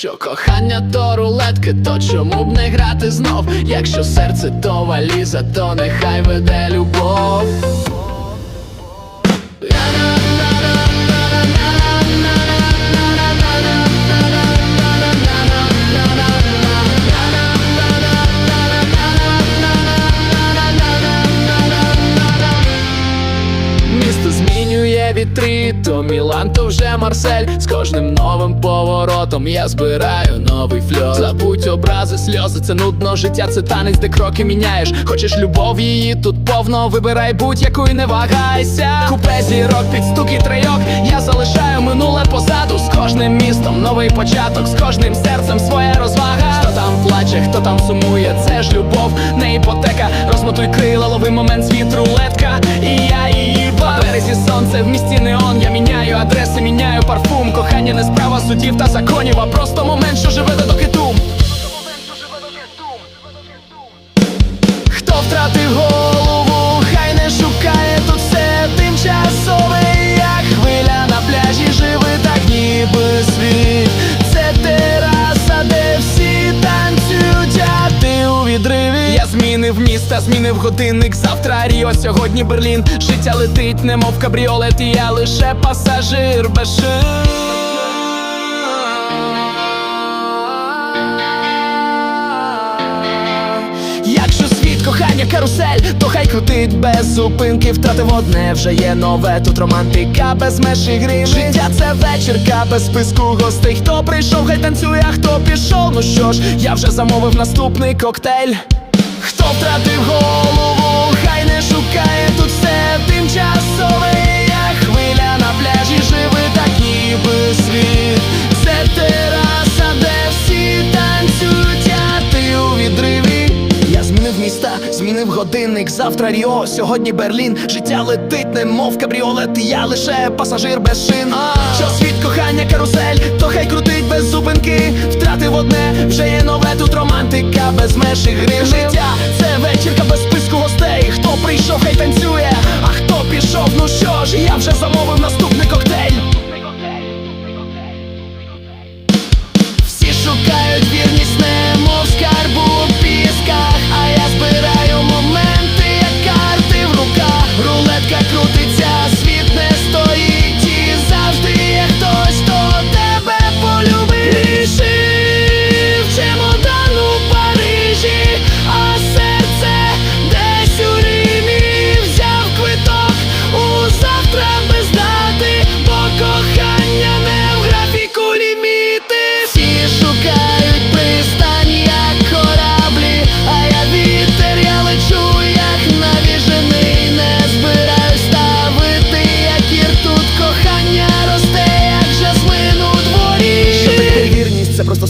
Якщо кохання то рулетки, то чому б не грати знов? Якщо серце то валіза, то нехай веде любов. То Мілан, то вже Марсель. З кожним новим поворотом я збираю новий фльор Забудь образи, сльози, це нудно, життя, це танець, де кроки міняєш. Хочеш любов, її тут повно. Вибирай будь-яку і не вагайся. Купе зірок, під стуки трейок. Я залишаю минуле позаду. З кожним містом новий початок, з кожним серцем своя розвага. Хто там плаче, хто там сумує, це ж любов, не іпотека. Розмотуй крила, лови момент світ рулетка. Кохання не справа судів та законів, а просто момент, що живе до хитум. Хто втратив голову, хай не шукає тут все тимчасове, як хвиля на пляжі, живи так ніби світ. Це тераса, де всі танцюють, а ти у відриві. Я змінив міста, змінив годинник. Завтра Ріо, сьогодні Берлін. Життя летить, немов кабріолет, і я лише пасажир без шин. Якщо світ кохання карусель, то хай крутить без зупинки, втратив одне, вже є нове. Тут романтика без меж і гри. Життя це вечірка без списку гостей. Хто прийшов, хай танцює, а хто пішов. Ну що ж, я вже замовив наступний коктейль. Хто втратив голову, годинник. Завтра Ріо, сьогодні Берлін. Життя летить, немов кабріолет. Я лише пасажир без шин. Що світ кохання, карусель, то хай крутить без зупинки. Втратив одне, вже є нове тут романтика, без меж і гри. Життя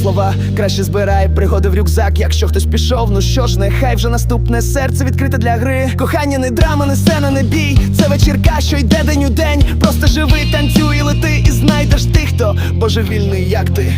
слова. Краще збирай пригоди в рюкзак. Якщо хтось пішов, ну що ж, нехай вже наступне серце відкрите для гри. Кохання не драма, не сцена, не бій. Це вечірка, що йде день у день. Просто живи, танцюй, лети, і знайдеш тих, хто божевільний, як ти.